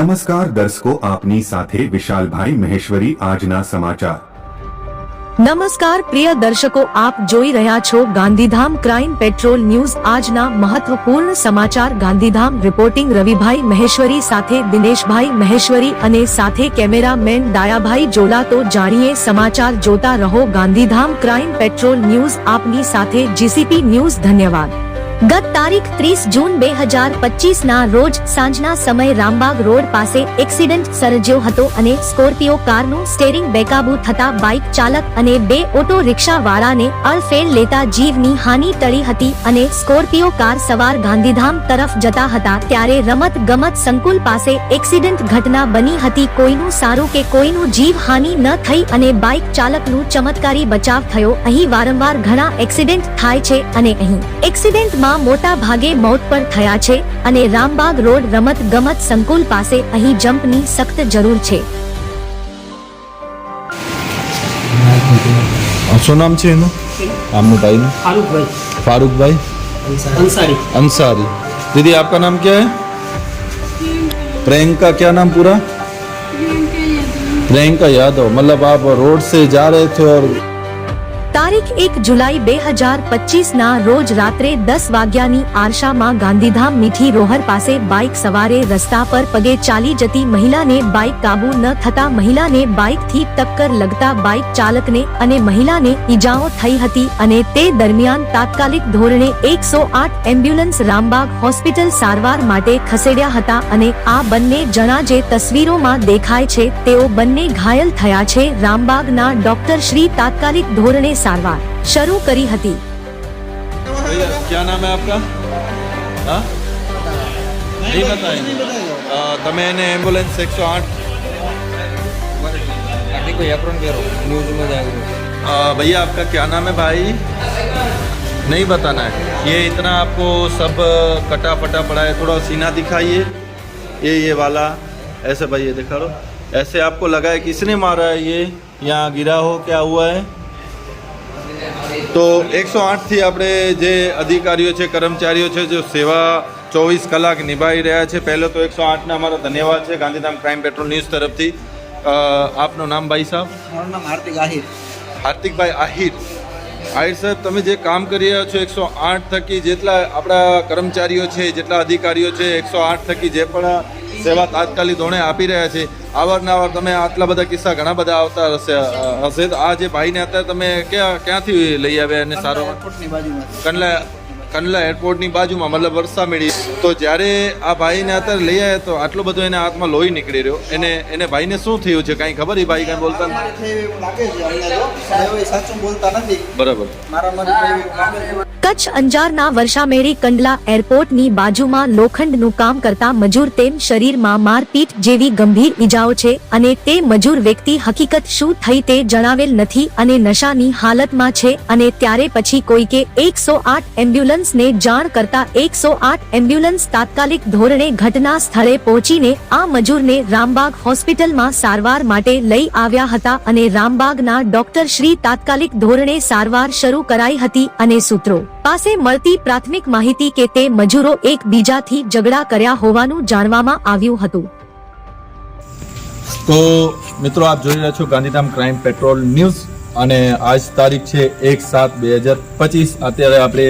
નમસ્કાર દર્શકો આપની સાથે વિશાલભાઈ મહેશ્વરી આજના સમાચાર નમસ્કાર પ્રિય દર્શકો આપ જોઈ રહ્યા છો ગાંધીધામ ક્રાઇમ પેટ્રોલ ન્યૂઝ આજના મહત્વપૂર્ણ સમાચાર ગાંધીધામ રિપોર્ટિંગ રવિભાઈ મહેશ્વરી સાથે દિનેશભાઈ મહેશ્વરી અને સાથે કેમેરામેન ડાયાભાઈ જોલા તો જાણીએ સમાચાર જોતા રહો ગાંધીધામ ક્રાઇમ પેટ્રોલ ન્યૂઝ આપની સાથે જીસીપી ન્યૂઝ ધન્યવાદ ગત તારીખ ત્રીસ જૂન બે હજાર પચીસ ના રોજ સાંજના સમયે રામબાગ રોડ પાસે એક્સિડન્ટ સર્જ્યો હતો અને સ્કોર્પિયો કારનું સ્ટેરિંગ બેકાબુ થતા બાઇક ચાલક અને બે ઓટો રિક્ષા વાળાને અડફેલ લેતા જીવની હાનિ ટળી હતી અને સ્કોર્પિયો કાર સવાર ગાંધીધામ તરફ જતા હતા ત્યારે રમત ગમત સંકુલ પાસે એક્સિડન્ટ ઘટના બની હતી. કોઈનું સારું કે કોઈનું જીવ હાનિ ન થઈ અને બાઇક ચાલકનું ચમત્કારી બચાવ થયો. અહીં વારંવાર ઘણા એક્સિડન્ટ થાય છે અને અહીં એક્સિડન્ટમાં મોટા ભાગે મોત પણ થયા છે અને રામબાગ રોડ રમત ગમત સંકુલ પાસે અહીં જમ્પની સખ્ત જરૂર છે શું નામ છે એનું આમનું ભાઈનું फारूक फारूक भाई अंसारी अंसारी दीदी आपका नाम क्या है प्रियंका क्या नाम पूरा प्रियंका यादव मतलब आप रोड से जा रहे थे और તારીખ એક જુલાઈ બે હજાર પચીસ ના રોજ રાત્રે દસ વાગ્યાની આરશામાં ગાંધીધામ મીઠી રોહર પાસે બાઇક સવારે રસ્તા પર પગે ચાલી જતી મહિલાને બાઇક કાબુ ન થતા મહિલાને બાઇકથી ટક્કર લગતા બાઇક ચાલકને અને મહિલાને ઈજાઓ થઈ હતી અને તે દરમિયાન તાત્કાલિક ધોરણે એકસો આઠ એમ્બ્યુલન્સ રામબાગ હોસ્પિટલ સારવાર માટે ખસેડ્યા હતા અને આ બંને જણા જે તસવીરોમાં દેખાય છે તેઓ બંને ઘાયલ થયા છે. રામબાગના ડોક્ટર શ્રી તાત્કાલિક ધોરણે સારવાર શરૂ કરી હતી भैया क्या नाम है आपका हाँ नहीं बताएंगे अ, તમે એને એમ્બ્યુલન્સ એકસો આઠ आगे कोई एप्रोन करो न्यूज में जाएगा भैया आपका क्या नाम है भाई नहीं बताना है ये इतना आपको सब कटा फटा पड़ा है थोड़ा सीना दिखाइए ये ये वाला ऐसे भाई ये दिखा लो ऐसे आपको लगा है किसने मारा है ये यहाँ गिरा हो क्या हुआ है તો એકસો આઠથી આપણે જે અધિકારીઓ છે કર્મચારીઓ છે જે સેવા ચોવીસ કલાક નિભાવી રહ્યા છે. પહેલો તો એકસો આઠના અમારો ધન્યવાદ છે ગાંધીધામ ક્રાઇમ પેટ્રોલ ન્યૂઝ તરફથી. આપનું નામ ભાઈ સાહેબ? મારું નામ હાર્દિક આહિર. હાર્દિકભાઈ આહિર. આહિર સાહેબ તમે જે કામ કરી રહ્યા છો એકસો આઠ થકી જેટલા આપણા કર્મચારીઓ છે જેટલા અધિકારીઓ છે એકસો આઠ થકી જે પણ સેવા તાત્કાલિક ધોરણે આપી રહ્યા છે અવારનવાર તમે આટલા બધા કિસ્સા ઘણા બધા આવતા હશે હશે. તો આ જે ભાઈને અત્યારે તમે ક્યાં ક્યાંથી લઈ આવ્યા અને સારો? કંડલા કંડલા એરપોર્ટની બાજુમાં મતલબ વરસા મેળી. તો જ્યારે આ ભાઈને અત્યારે લઈ આવ્યા તો આટલો બધો એને હાથમાં લોહી નીકળી રહ્યો. એને એને ભાઈને શું થયું છે? કાંઈ ખબર એ ભાઈ કાંઈ બોલતા નથી? મારે થઈ એવું લાગે છે અમને તો. પણ એવું સાચું બોલતા નથી. બરાબર. કચ્છ અંજારના વર્ષામેળી કંડલા એરપોર્ટની બાજુમાં લોખંડનું કામ કરતા મજૂર તેમ શરીરમાં મારપીટ જેવી ગંભીર ઈજાઓ છે અને તે મજૂર વ્યક્તિ હકીકત શું થઈ તે જણાવેલ નથી અને નશાની હાલતમાં છે અને ત્યારે પછી કોઈકે એકસો આઠ એમ્બ્યુલન્સને જાણ કરતા એકસો આઠ એમ્બ્યુલન્સ તાત્કાલિક ધોરણે ઘટના સ્થળે પહોંચીને આ મજૂરને રામબાગ હોસ્પિટલમાં સારવાર માટે લઈ આવ્યા હતા અને રામબાગના ડોક્ટર શ્રી તાત્કાલિક ધોરણે સારવાર શરૂ કરાઈ હતી અને સૂત્રો પાસે મળતી પ્રાથમિક માહિતી કે તે મજૂરો એકબીજાથી ઝઘડા કર્યા હોવાનું જાણવામાં આવ્યું હતું. તો મિત્રો આપ જોઈ રહ્યા છો ગાંધીધામ ક્રાઇમ પેટ્રોલ ન્યૂઝ અને આજ તારીખ છે એક સાત બે હજાર પચીસ. અત્યારે આપણે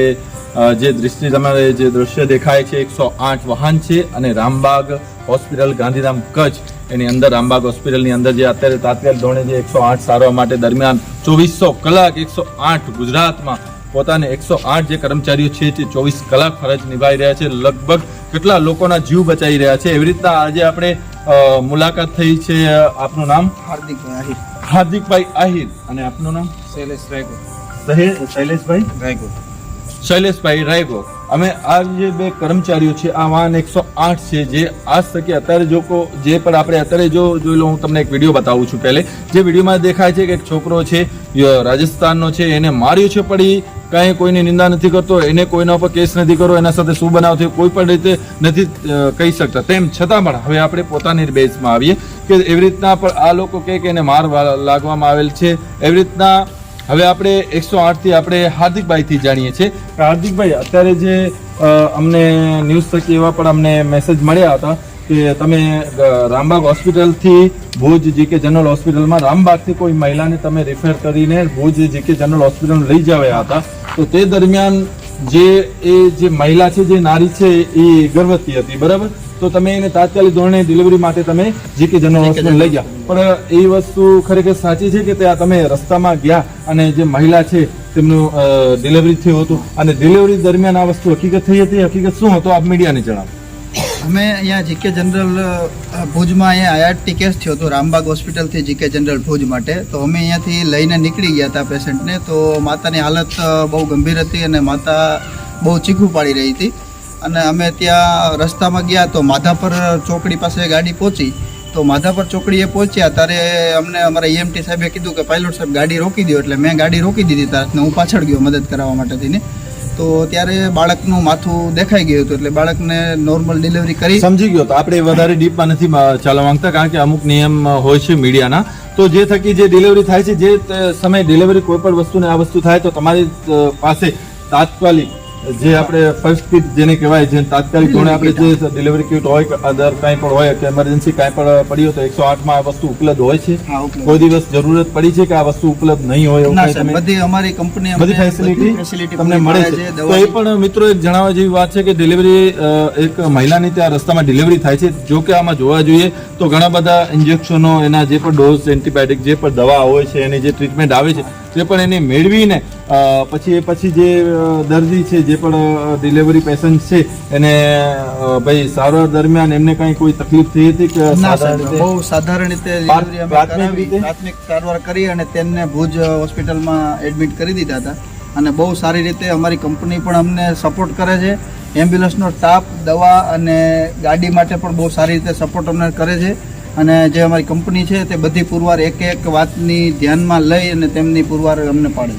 જે દૃષ્ટિ તમારે જે દ્રશ્ય દેખાય છે એકસો આઠ વાહન છે અને રામબાગ હોસ્પિટલ ગાંધીધામ કચ્છ. એની અંદર રામબાગ હોસ્પિટલની અંદર જે અત્યારે તાત્કાલિક ધોરણે જે એકસો આઠ સારવાર માટે દરમિયાન ચોવીસો કલાક એકસો આઠ ગુજરાતમાં પોતાને એકસો આઠ જે કર્મચારીઓ છે તે ચોવીસ કલાક ફરજ નિભાવી રહ્યા છે. લગભગ કેટલા લોકોના જીવ બચાવી રહ્યા છે? એવી રીતના આજે આપણે મુલાકાત થઈ છે. આપનું નામ? હાર્દિક આહિર હાર્દિકભાઈ આહિર. અને આપનું નામ? શૈલેષ રાયકો શૈલેષભાઈ? રાયકો શૈલેષભાઈ રાયગો. અમે આ જે બે કર્મચારીઓ છે, આ વાહન એકસો આઠ છે, જે આજ તકે અત્યારે જો કો જે પણ આપણે અત્યારે જો જોઈ લો, હું તમને એક વીડિયો બતાવું છું પહેલે. જે વિડીયોમાં દેખાય છે કે એક છોકરો છે રાજસ્થાનનો છે, એને માર્યો છે ઈ કાંઈ કોઈની નિંદા નથી કરતો, એને કોઈના ઉપર કેસ નથી કરવો એના સાથે શું બનાવ થયો, કોઈ પણ રીતે નથી કહી શકતા. તેમ છતાં પણ હવે આપણે પોતાની બેઝમાં આવીએ કે એવી રીતના પણ આ લોકો કહે કે એને માર લાગવામાં આવેલ છે. એવી રીતના હવે આપણે એકસો આઠથી આપણે હાર્દિકભાઈથી જાણીએ છીએ. હાર્દિકભાઈ, અત્યારે જે અમને ન્યૂઝ થકી એવા પણ અમને મેસેજ મળ્યા હતા કે તમે રામબાગ હોસ્પિટલથી ભુજ જીકે જનરલ હોસ્પિટલમાં, રામબાગથી કોઈ મહિલાને તમે રિફેર કરીને ભુજ જીકે જનરલ હોસ્પિટલ લઈ જવાયા હતા. તો તે દરમિયાન જે એ જે મહિલા છે જે નારી છે એ ગર્ભવતી હતી બરાબર? તો તમે એને તાત્કાલિક ધોરણે ડિલિવરી માટે તમે જે કે જનરલ હોસ્પિટલ લઈ ગયા. પણ એ વસ્તુ ખરેખર સાચી છે કે ત્યાં તમે રસ્તામાં ગયા અને જે મહિલા છે તેમનું ડિલિવરી થયું હતું? અને ડિલિવરી દરમિયાન આ વસ્તુ હકીકત થઈ હતી? હકીકત શું હતો? આપ મીડિયાને જણાવો. અમે અહીંયા જીકે જનરલ ભુજમાં અહીંયા આઈઆરટી કેસ થયો હતો, રામબાગ હોસ્પિટલથી જીકે જનરલ ભુજ માટે. તો અમે અહીંયાથી લઈને નીકળી ગયા હતા પેશન્ટને. તો માતાની હાલત બહુ ગંભીર હતી અને માતા બહુ ચીખું પાડી રહી હતી. અને અમે ત્યાં રસ્તામાં ગયા તો માધાપર ચોકડી પાસે ગાડી પહોંચી. તો માધાપર ચોકડીએ પહોંચ્યા, ત્યારે અમને અમારા ઈએમટી સાહેબે કીધું કે પાયલોટ સાહેબ ગાડી રોકી દો એટલે મેં ગાડી રોકી દીધી. ત્યારે હું પાછળ ગયો મદદ કરાવવા માટે થઈને. તો ત્યારે બાળકનું માથું દેખાઈ ગયું હતું એટલે બાળકને નોર્મલ ડિલિવરી કરી સમજી ગયો તો આપણે વધારે ડીપમાં નથી ચાલવા માંગતા કારણ કે અમુક નિયમ હોય છે મીડિયાના. તો જે થકી જે ડિલિવરી થાય છે, જે સમયે ડિલિવરી કોઈ પણ વસ્તુને આ વસ્તુ થાય તો તમારી પાસે તાત્કાલિક જે આપણે ફર્સ્ટ કિટ જેને કહેવાય જે તાત્કાલિક ધોરણે આપણે જે ડિલિવરી કિટ હોય અદર કાંઈ પણ હોય કે એમરજન્સી કાંઈ પણ પડી હોય તો એકસો આઠમાં આ વસ્તુ ઉપલબ્ધ હોય છે. કોઈ દિવસ જરૂરત પડી છે કે આ વસ્તુ ઉપલબ્ધ નહીં હોય એવું બધી અમારી કંપની બધી ફેસિલિટી તમને મળે છે. તો એ પણ મિત્રો એક જણાવવા જેવી વાત છે કે ડિલિવરી એક મહિલાની ત્યાં રસ્તામાં ડિલિવરી થાય છે. જો કે આમાં જોવા જોઈએ તો ઘણા બધા ઇન્જેક્શનો એના જે પણ ડોઝ એન્ટીબાયોટિક જે પણ દવા હોય છે એની જે ટ્રીટમેન્ટ આવે છે તે પણ એને મેળવીને પછી એ પછી જે દર્દી છે જે પણ ડિલિવરી પેશન્ટ છે એને ભાઈ સારવાર દરમિયાન એમને કઈ કોઈ તકલીફ થઈ હતી કે? બહુ સાધારણ. રીતે? પ્રાથમિક સારવાર કરી અને તેમને ભુજ હોસ્પિટલમાં એડમિટ કરી દીધા હતા અને બહુ સારી રીતે અમારી કંપની પણ અમને સપોર્ટ કરે છે એમ્બ્યુલન્સનો સ્ટાફ દવા અને ગાડી માટે પણ બહુ સારી રીતે સપોર્ટ અમને કરે છે અને જે અમારી કંપની છે તે બધી પુરવાર એક એક વાતની ધ્યાનમાં લઈ અને તેમની પુરવાર અમને પાડે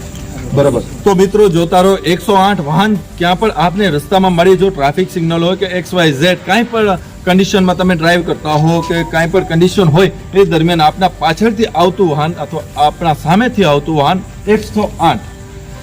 બરાબર. તો મિત્રો જોતા રહો એકસો આઠ વાહન ક્યાં પણ આપને રસ્તામાં મળી જો ટ્રાફિક સિગ્નલ હોય કે એક્સ વાય ઝેડ, કાંઈ પણ કન્ડિશનમાં તમે ડ્રાઈવ કરતા હો કે કાંઈ પણ કન્ડિશન હોય, એ દરમિયાન આપના પાછળથી આવતું વાહન અથવા આપણા સામેથી આવતું વાહન એકસો આઠ.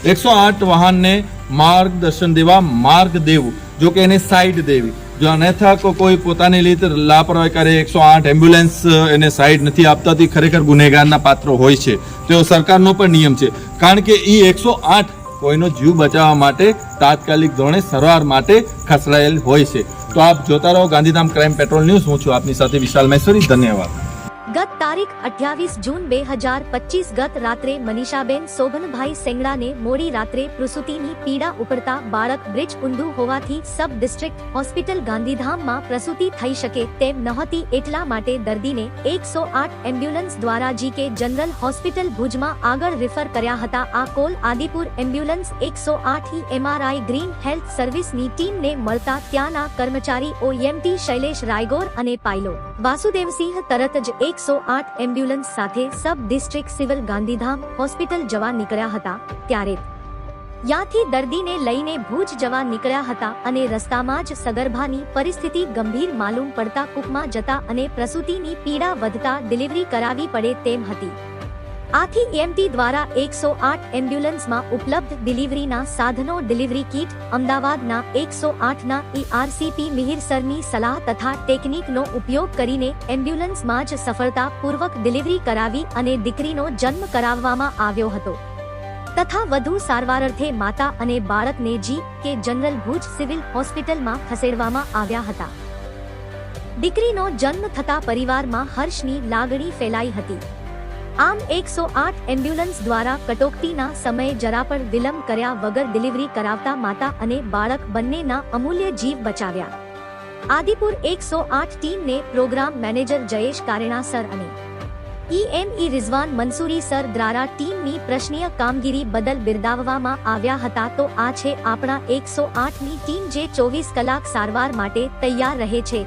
એકસો આઠ વાહનને માર્ગદર્શન દેવા માર્ગ દેવું જો કે એને સાઈડ દેવી. જો અન્યથા કોઈ પોતાની રીતે લાપરવાહી કરે. એકસો આઠ એમ્બ્યુલન્સ એને સાઈડ નથી આપતા. તે ખરેખર ગુનેગારના પાત્રો હોય છે. તેઓ સરકારનો પણ નિયમ છે. કારણ કે એ એકસો આઠ કોઈનો જીવ બચાવવા માટે તાત્કાલિક ધોરણે સારવાર માટે ખસડાયેલ હોય છે. તો આપ જોતા રહો ગાંધીધામ ક્રાઇમ પેટ્રોલ ન્યૂઝ. હું છું આપની સાથે વિશાલ મહેશ્વરી. ધન્યવાદ. ગત તારીખ અઠ્યાવીસ જૂન બે હજાર પચીસ ગત રાત્રે મનીષાબેન સોભનભાઈ સેંગડાને મોડી રાત્રે પ્રસૂતિની પીડા ઉપડતા બાળક બ્રિજ ઊંધું હોવાથી સબ ડિસ્ટ્રિક્ટ હોસ્પિટલ ગાંધીધામમાં પ્રસૂતિ થઈ શકે તેમ નહોતી એટલા માટે દર્દીને એકસો આઠ એમ્બ્યુલન્સ દ્વારા જીકે જનરલ હોસ્પિટલ ભુજમાં આગળ રિફર કર્યા હતા. આ કોલ આદિપુર એમ્બ્યુલન્સ એકસો આઠ એમઆરઆઈ ગ્રીન હેલ્થ સર્વિસની ટીમને મળતા ત્યાંના કર્મચારી ઓએમટી શૈલેષ રાયગોર અને પાયલો વાસુદેવસિંહ તરત જ એકસો આઠ એમ્બ્યુલન્સ સાથે sub district civil Gandhidham hospital જવા નીકળ્યા હતા ત્યારે યાથી દર્દીને લઈને ભુજ જવા નીકળ્યા હતા અને રસ્તામાં જ સગર્ભાની પરિસ્થિતિ ગંભીર માલુમ પડતા કૂપમાં જતા અને પ્રસૂતિની પીડા વધતા ડિલિવરી કરાવી પડે તેમ હતી. આથી એમટી દ્વારા એકસો આઠ એમ્બ્યુલન્સમાં ઉપલબ્ધ ડિલિવરીના સાધનો ડિલિવરી કીટ, અમદાવાદના એકસો આઠના ઈઆરસીપી મિહિરસરની સલાહ તથા ટેકનિકનો ઉપયોગ કરીને એમ્બ્યુલન્સમાં જ સફળતાપૂર્વક ડિલિવરી કરાવી અને દીકરીનો જન્મ કરાવવામાં આવ્યો હતો. તથા વધુ સારવાર અર્થે માતા અને બાળકને જી કે જનરલ ભુજ સિવિલ હોસ્પિટલમાં ખસેડવામાં આવ્યા હતા. દીકરીનો જન્મ થતા પરિવારમાં હર્ષની લાગણી ફેલાઈ હતી. આમ એકસો આઠ એમ્બ્યુલન્સ દ્વારા કટોકટીના સમયે જરા પણ વિલંબ કર્યા વગર ડિલિવરી કરાવતા માતા અને બાળક બંનેના અમૂલ્ય જીવ બચાવ્યા. આદિપુર એકસો આઠ ટીમને programme manager Jayesh Karena sir અને ઈએમઈ રિઝવાન મંસૂરી સર દ્વારા ટીમની પ્રશ્નીય કામગીરી બદલ બિરદાવવામાં આવ્યા હતા તો આ છે આપણા એકસો આઠની ટીમ જે ચોવીસ કલાક સારવાર માટે તૈયાર રહે છે.